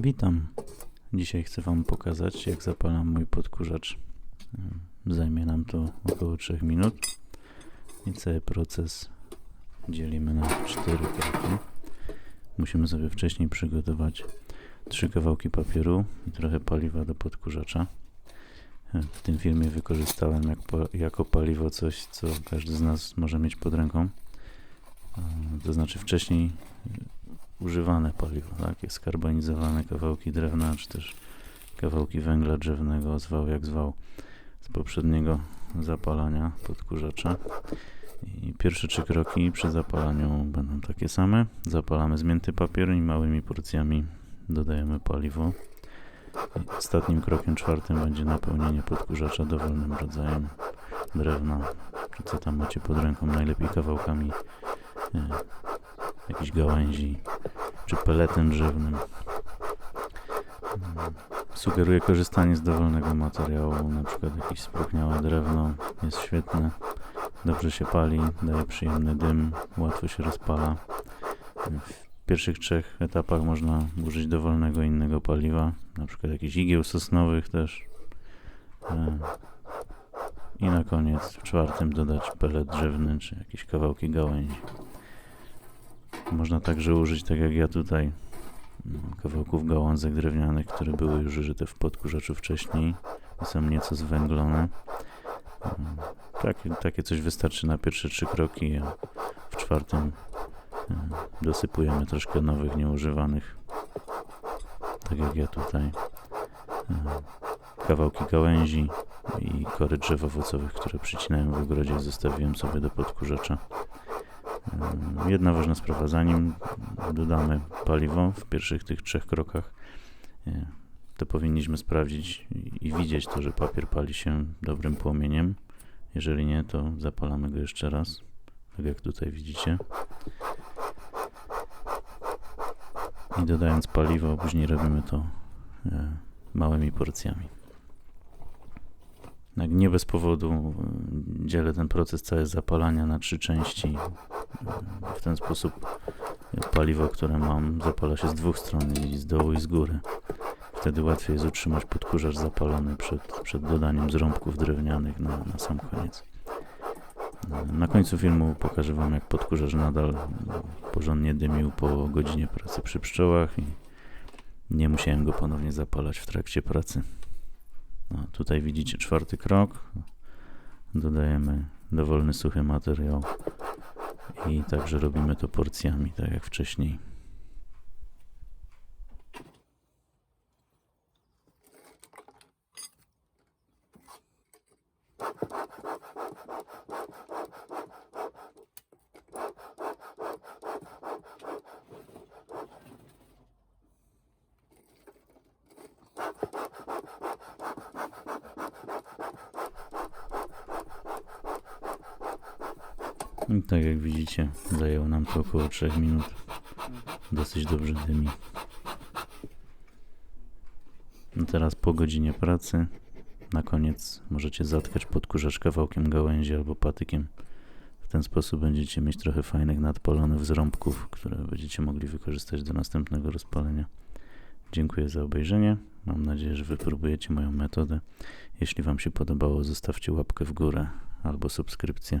Witam. Dzisiaj chcę Wam pokazać, jak zapalam mój podkurzacz. Zajmie nam to około 3 minut. I cały proces dzielimy na 4 kroki. Musimy sobie wcześniej przygotować trzy kawałki papieru i trochę paliwa do podkurzacza. W tym filmie wykorzystałem jak jako paliwo coś, co każdy z nas może mieć pod ręką. To znaczy wcześniej używane paliwo, takie skarbonizowane kawałki drewna, czy też kawałki węgla drzewnego, zwał jak zwał, z poprzedniego zapalania podkurzacza. I pierwsze trzy kroki przy zapalaniu będą takie same. Zapalamy zmięty papier i małymi porcjami dodajemy paliwo. I ostatnim krokiem czwartym będzie napełnienie podkurzacza dowolnym rodzajem drewna, czy co tam macie pod ręką, najlepiej kawałkami e, jakichś gałęzi, czy peletem drzewnym. Mm, Sugeruję korzystanie z dowolnego materiału, na przykład jakieś spróchniałe drewno, jest świetne, dobrze się pali, daje przyjemny dym, łatwo się rozpala. W pierwszych trzech etapach można użyć dowolnego innego paliwa, na przykład jakichś igieł sosnowych też. E, I na koniec w czwartym dodać pelet drzewny, czy jakieś kawałki gałęzi. Można także użyć, tak jak ja tutaj, mm, kawałków gałązek drewnianych, które były już użyte w podkurzaczu wcześniej i są nieco zwęglone. Mm, Takie, takie coś wystarczy na pierwsze trzy kroki, a w czwartym mm, dosypujemy troszkę nowych, nieużywanych, tak jak ja tutaj. Kawałki gałęzi i kory drzew owocowych, które przycinałem w ogrodzie zostawiłem sobie do podkurzacza. Jedna ważna sprawa, zanim dodamy paliwo w pierwszych tych trzech krokach, y, to powinniśmy sprawdzić i- widzieć to, że papier pali się dobrym płomieniem. Jeżeli nie, to zapalamy go jeszcze raz, tak jak tutaj widzicie. I dodając paliwo, później robimy to y, małymi porcjami. Tak nie bez powodu y, dzielę ten proces cały zapalania na trzy części. W ten sposób paliwo, które mam, zapala się z dwóch stron, i z dołu i z góry. Wtedy łatwiej jest utrzymać podkurzacz zapalony przed, przed dodaniem zrąbków drewnianych na, na sam koniec. Na końcu filmu pokażę Wam, jak podkurzacz nadal porządnie dymił po godzinie pracy przy pszczołach i nie musiałem go ponownie zapalać w trakcie pracy. No, tutaj widzicie czwarty krok. Dodajemy dowolny suchy materiał i także robimy to porcjami, tak jak wcześniej. I tak jak widzicie, zajęło nam to około 3 minut. Dosyć dobrze dymi. No teraz po godzinie pracy, na koniec możecie zatkać podkurzacz kawałkiem gałęzi albo patykiem. W ten sposób będziecie mieć trochę fajnych nadpalonych zrąbków, które będziecie mogli wykorzystać do następnego rozpalenia. Dziękuję za obejrzenie. Mam nadzieję, że wypróbujecie moją metodę. Jeśli Wam się podobało, zostawcie łapkę w górę albo subskrypcję.